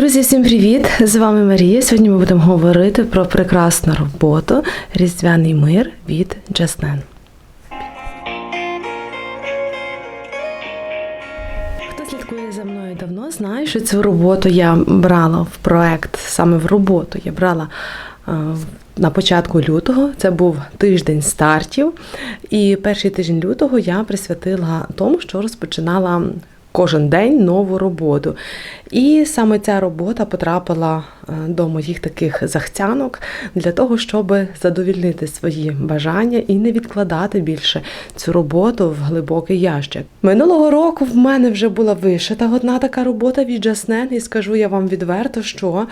Друзі, всім привіт! З вами Марія. Сьогодні ми будемо говорити про прекрасну роботу Різдвяний мир від Джаснен. Хто слідкує за мною давно, знає, що цю роботу я брала в проект саме в роботу. Я брала е, на початку лютого. Це був тиждень стартів. І перший тиждень лютого я присвятила тому, що розпочинала. Кожен день нову роботу. І саме ця робота потрапила до моїх таких захцянок для того, щоб задовільнити свої бажання і не відкладати більше цю роботу в глибокий ящик. Минулого року в мене вже була вишита одна така робота від Джаснен, і скажу я вам відверто, що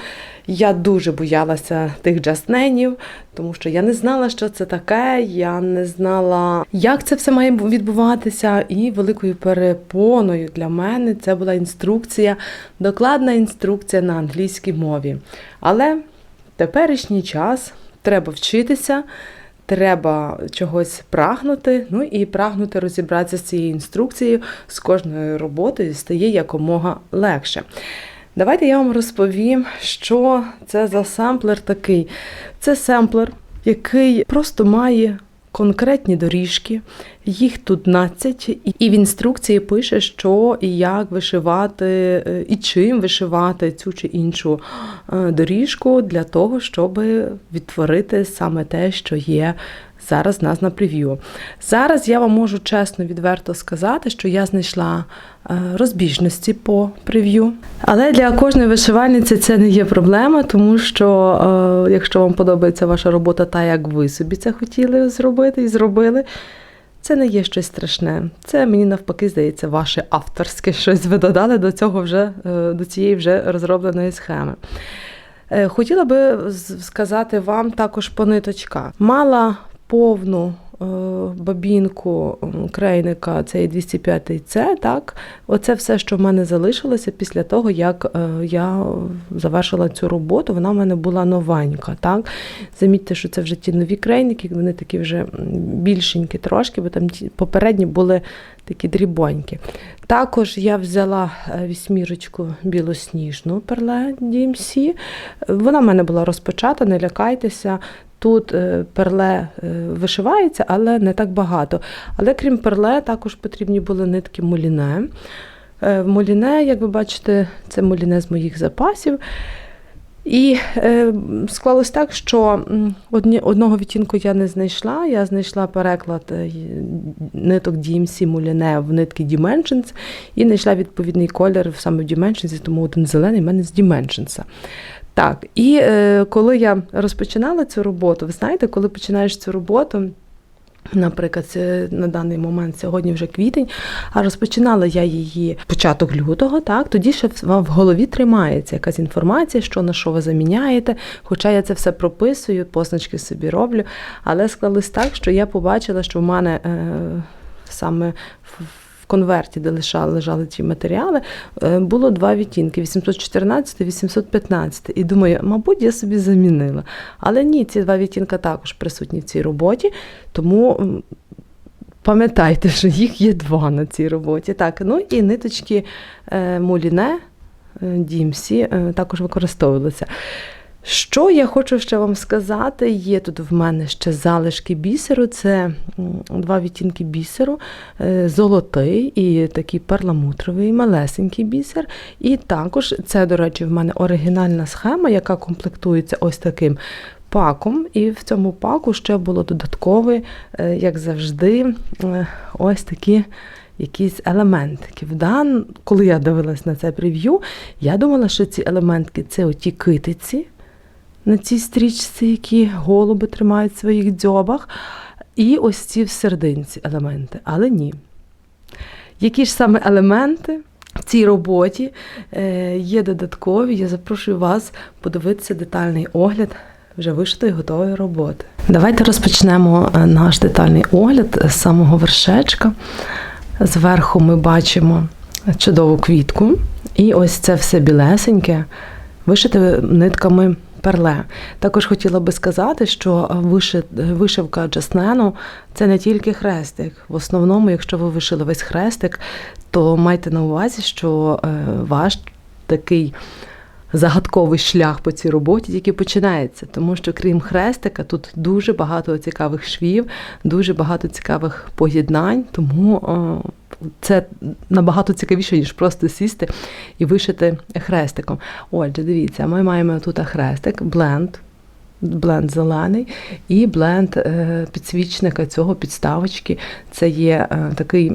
я дуже боялася тих джасненів, тому що я не знала, що це таке, я не знала, як це все має відбуватися. І великою перепоною для мене це була інструкція, докладна інструкція на англійській мові. Але в теперішній час треба вчитися. Треба чогось прагнути, ну і прагнути розібратися з цією інструкцією з кожною роботою стає якомога легше. Давайте я вам розповім, що це за семплер такий. Це семплер, який просто має конкретні доріжки, їх тут 12, і в інструкції пише, що і як вишивати, е, і чим вишивати цю чи іншу е, доріжку для того, щоб відтворити саме те, що є зараз нас на прев'ю. Зараз я вам можу чесно, відверто сказати, що я знайшла е, розбіжності по прев'ю. Але для кожної вишивальниці це не є проблема, тому що е, якщо вам подобається ваша робота, та як ви собі це хотіли зробити і зробили. Це не є щось страшне. Це мені навпаки здається, ваше авторське щось ви додали до цього вже е, до цієї вже розробленої схеми. Хотіла би сказати вам також по ниточках. Мала повну е, бабінку крейника, цей 205 c так, оце все, що в мене залишилося після того, як е, я завершила цю роботу, вона в мене була новенька. так. Замітьте, що це вже ті нові крейники, вони такі вже більшенькі трошки, бо там попередні були такі дрібонькі. Також я взяла е, вісьмірочку білосніжну перле DMC. Вона в мене була розпочата, не лякайтеся. Тут е, перле е, вишивається, але не так багато. Але крім перле, також потрібні були нитки моліне. Моліне, як ви бачите, це моліне з моїх запасів. І е, склалось так, що одні, одного відтінку я не знайшла. Я знайшла переклад ниток DMC Муліне в нитки Dimensions і знайшла відповідний колір саме в Dimensions, тому один зелений в мене з Dimensions. Так, і е, коли я розпочинала цю роботу, ви знаєте, коли починаєш цю роботу. Наприклад, це на даний момент сьогодні вже квітень, а розпочинала я її початок лютого, так тоді ще в голові тримається якась інформація, що на що ви заміняєте. Хоча я це все прописую, позначки собі роблю. Але склалось так, що я побачила, що в мене е, саме в конверті, де лежали, лежали ті матеріали, е, було два відтінки: 814 і 815. І думаю, мабуть, я собі замінила. Але ні, ці два відтінка також присутні в цій роботі, тому. Пам'ятайте, що їх є два на цій роботі. Так, ну і ниточки е, Муліне DMC е, також використовувалися. Що я хочу ще вам сказати, є тут в мене ще залишки бісеру, це два відтінки бісеру, е, золотий і такий перламутровий, малесенький бісер. І також це, до речі, в мене оригінальна схема, яка комплектується ось таким паком. І в цьому паку ще було додаткове, е, як завжди, е, ось такі. Якісь елементики. Вдан, коли я дивилась на це прев'ю, я думала, що ці елементки це оті китиці, на цій стрічці, які голуби тримають в своїх дзьобах. І ось ці в сердинці елементи. Але ні. Які ж саме елементи в цій роботі е, є додаткові, я запрошую вас подивитися детальний огляд вже вишитої готової роботи. Давайте розпочнемо е, наш детальний огляд з самого вершечка. Зверху ми бачимо чудову квітку. І ось це все білесеньке, вишите нитками перле. Також хотіла би сказати, що вишивка джаснену це не тільки хрестик. В основному, якщо ви вишили весь хрестик, то майте на увазі, що е, ваш такий загадковий шлях по цій роботі тільки починається, тому що крім хрестика, тут дуже багато цікавих швів, дуже багато цікавих поєднань, тому о, це набагато цікавіше, ніж просто сісти і вишити хрестиком. Отже, дивіться, ми маємо тут хрестик, бленд. Бленд зелений і бленд е, підсвічника цього підставочки. Це є е, такий,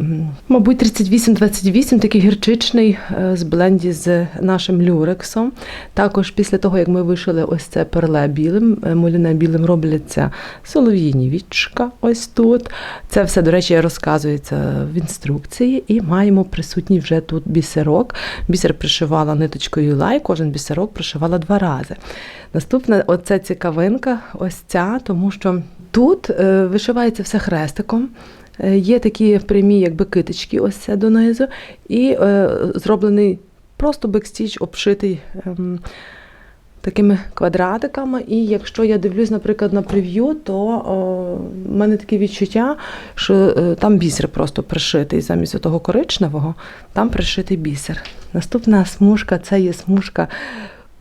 мабуть, 38-28, такий гірчичний е, з бленді з нашим люрексом. Також після того, як ми вишили ось це перле білим, е, білим робляться солов'їні вічка ось тут. Це все, до речі, розказується в інструкції, і маємо присутній вже тут бісерок. Бісер пришивала ниточкою лай, кожен бісерок пришивала два рази. Наступна оця цікавинка, ось ця, тому що тут е, вишивається все хрестиком. Е, Є такі прямі, якби китички, ось це донизу, і е, зроблений просто бекстіч обшитий ем, такими квадратиками. І якщо я дивлюсь, наприклад, на прев'ю, то о, в мене таке відчуття, що е, там бісер просто пришитий замість того коричневого, там пришитий бісер. Наступна смужка це є смужка.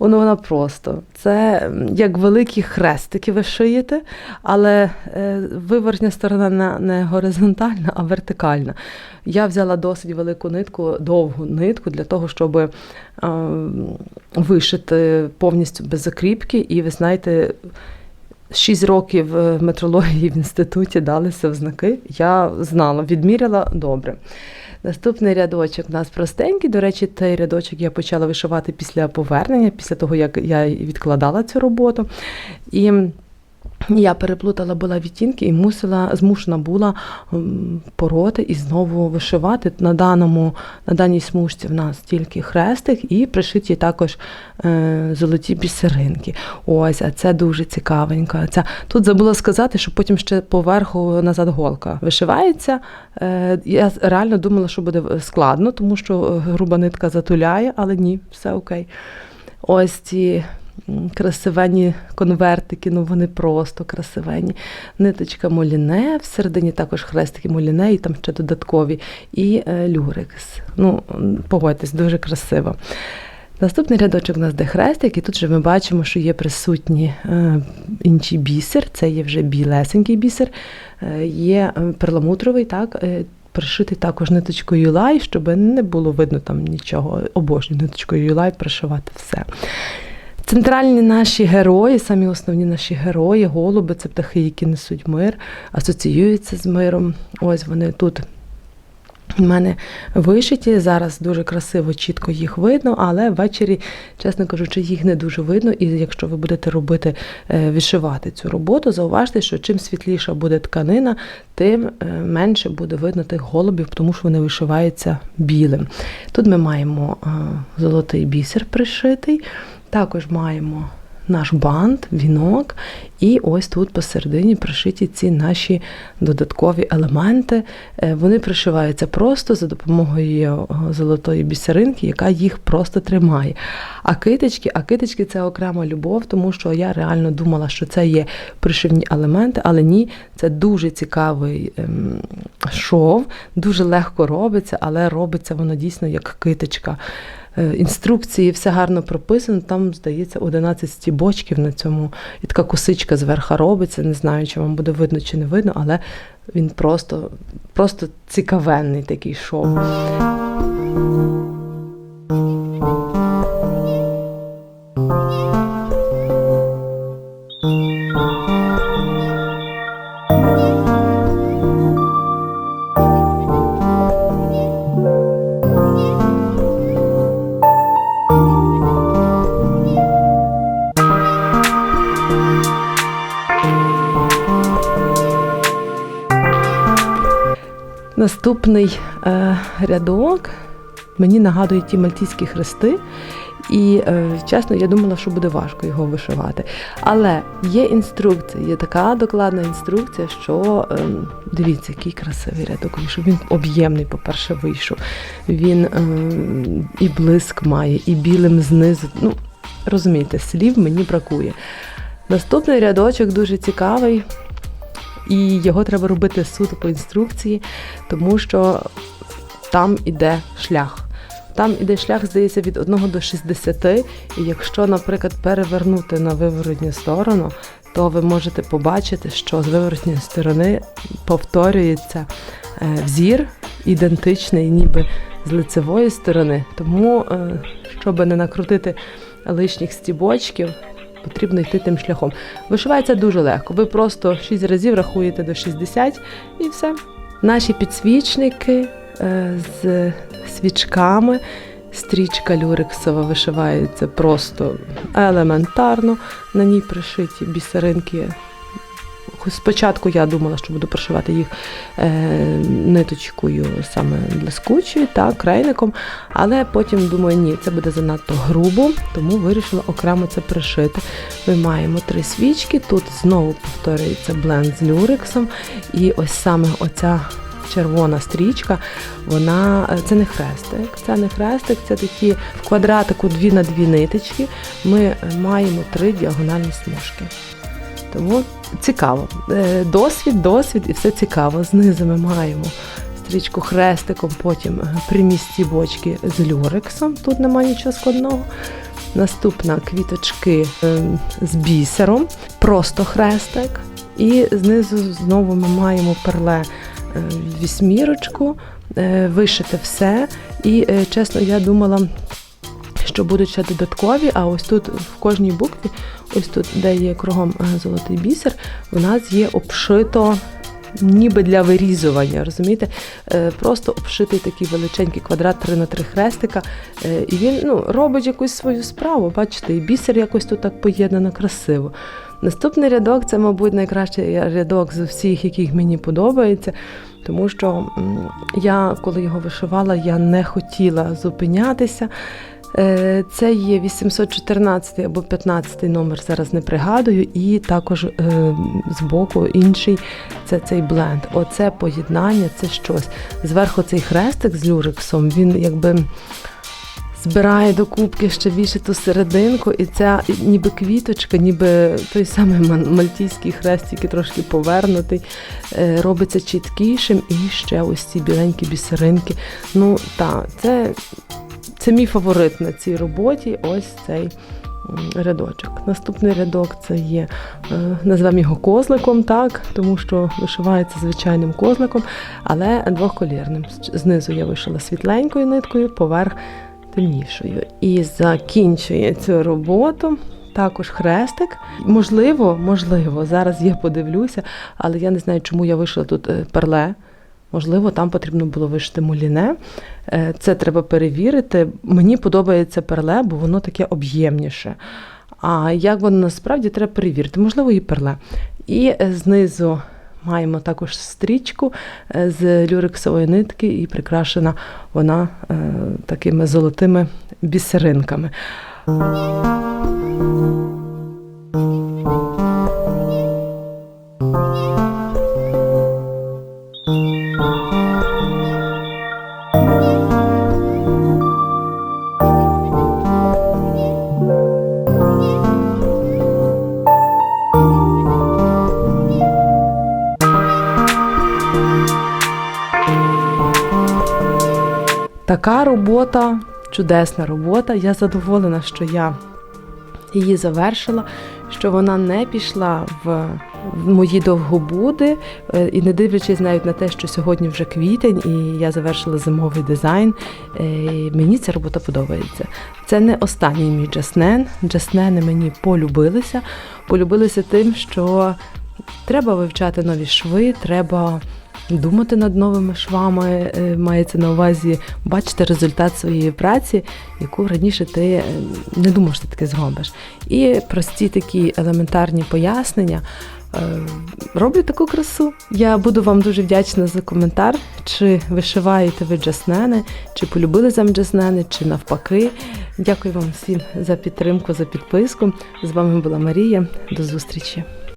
Воно вона просто. Це як великі хрестики ви шиєте, але е, виворотня сторона не, горизонтальна, а вертикальна. Я взяла досить велику нитку, довгу нитку для того, щоб е, вишити повністю без закріпки. І ви знаєте, 6 років е, метрології в інституті далися в знаки. Я знала, відміряла добре. Наступний рядочок у нас простенький. До речі, цей рядочок я почала вишивати після повернення, після того, як я відкладала цю роботу. І я переплутала була відтінки і мусила, змушена була пороти і знову вишивати. На даному, на даній смужці в нас тільки хрестик і пришиті також е, золоті бісеринки. Ось, а це дуже цікавенько. Ця, тут забула сказати, що потім ще поверху назад голка вишивається. Е, я реально думала, що буде складно, тому що е, груба нитка затуляє, але ні, все окей. Ось ці м, красивенні конвертики, ну вони просто красивенні. Ниточка моліне, всередині також хрестики моліне, і там ще додаткові, і е, люрекс. Ну, погодьтесь, дуже красиво. Наступний рядочок у нас де хрестик, і тут же ми бачимо, що є присутні е, інший бісер, це є вже білесенький бісер, е, є перламутровий, так, пришитий також ниточкою юлай, щоб не було видно там нічого. Обожнюю ниточкою юлай пришивати все. Центральні наші герої, самі основні наші герої, голуби, це птахи, які несуть мир, асоціюються з миром. Ось вони тут у мене вишиті. Зараз дуже красиво, чітко їх видно, але ввечері, чесно кажучи, їх не дуже видно. І якщо ви будете робити, е, відшивати цю роботу, зауважте, що чим світліша буде тканина, тим е, менше буде видно тих голубів, тому що вони вишиваються білим. Тут ми маємо е, золотий бісер пришитий, також маємо. Наш бант, вінок, і ось тут посередині пришиті ці наші додаткові елементи. Е, Вони пришиваються просто за допомогою е, золотої бісеринки, яка їх просто тримає. А китички, а китички це окрема любов, тому що я реально думала, що це є пришивні елементи, але ні, це дуже цікавий ем, шов, дуже легко робиться, але робиться воно дійсно як китичка. Е, Інструкції все гарно прописано. Там, здається, 11 стібочків на цьому. І така косичка зверху робиться. Не знаю, чи вам буде видно чи не видно, але він просто, просто цікавенний такий шов. Наступний е, рядок мені нагадує ті мальтійські хрести. І е, чесно, я думала, що буде важко його вишивати. Але є інструкція, є така докладна інструкція, що е, дивіться, який красивий рядок вийшов. Він об'ємний, по-перше, вийшов. Він е, і блиск має, і білим знизу. Ну, розумієте, слів мені бракує. Наступний рядочок дуже цікавий, і його треба робити суто по інструкції, тому що там іде шлях. Там іде шлях, здається, від 1 до 60, і якщо, наприклад, перевернути на виворотню сторону, то ви можете побачити, що з виворотньої сторони повторюється е, взір ідентичний, ніби з лицевої сторони. Тому, е, щоб не накрутити лишніх стібочків, потрібно йти тим шляхом. Вишивається дуже легко. Ви просто 6 разів рахуєте до 60 і все. Наші підсвічники е, з свічками. Стрічка люрексова вишивається просто елементарно. На ній пришиті бісеринки. Спочатку я думала, що буду прошивати їх е, ниточкою саме блискучою, так, крейником, але потім думаю, ні, це буде занадто грубо, тому вирішила окремо це пришити. Ми маємо три свічки, тут знову повторюється бленд з люрексом, і ось саме оця червона стрічка, вона е, це не хрестик, це не хрестик, це такі в квадратику дві на дві ниточки. Ми е, маємо три діагональні смужки. Тому цікаво. Е, Досвід, досвід і все цікаво. Знизу ми маємо стрічку хрестиком, потім е, прямі стібочки з люрексом. Тут немає нічого складного. Наступна квіточки е, з бісером, просто хрестик. І знизу знову ми маємо перле вісьмірочку, вишите все. І чесно, я думала, що будуть ще додаткові, а ось тут в кожній букві, ось тут, де є кругом е, золотий бісер, у нас є обшито. Ніби для вирізування, розумієте? Е, Просто обшитий такий величенький квадрат 3 на 3 хрестика. Е, І він ну, робить якусь свою справу. Бачите, і бісер якось тут так поєднано красиво. Наступний рядок це, мабуть, найкращий рядок з усіх, яких мені подобається. Тому що я, коли його вишивала, я не хотіла зупинятися. Е, Це є 814 або 15 номер, зараз не пригадую, і також е, збоку інший це цей бленд. Оце поєднання, це щось. Зверху цей хрестик з люрексом, він якби збирає до кубки ще більше ту серединку, і ця ніби квіточка, ніби той самий мальтійський хрест, який трошки повернутий, е, робиться чіткішим, і ще ось ці біленькі бісеринки. Ну так, це це мій фаворит на цій роботі. Ось цей рядочок. Наступний рядок це є, е, назвемо його козликом, так, тому що вишивається звичайним козликом, але двохколірним. Знизу я вишила світленькою ниткою, поверх темнішою. І закінчує цю роботу. Також хрестик. Можливо, можливо, зараз я подивлюся, але я не знаю, чому я вишила тут е, перле. Можливо, там потрібно було вишити муліне. Е, Це треба перевірити. Мені подобається перле, бо воно таке об'ємніше. А як воно насправді треба перевірити? Можливо, і перле. І е, знизу маємо також стрічку е, з люрексової нитки, і прикрашена вона такими золотими бісеринками. Така робота, чудесна робота. Я задоволена, що я її завершила, що вона не пішла в, мої довгобуди, е, і не дивлячись навіть на те, що сьогодні вже квітень, і я завершила зимовий дизайн. е, Мені ця робота подобається. Це не останній мій джаснен. Джаснени мені полюбилися. Полюбилися тим, що треба вивчати нові шви, треба думати над новими швами, е, мається на увазі бачити результат своєї праці, яку раніше ти е, не думав, що ти таке зробиш. І прості такі елементарні пояснення. е, Роблять таку красу. Я буду вам дуже вдячна за коментар, чи вишиваєте ви джаснени, чи полюбили зам джаснени, чи навпаки. Дякую вам всім за підтримку, за підписку. З вами була Марія. До зустрічі.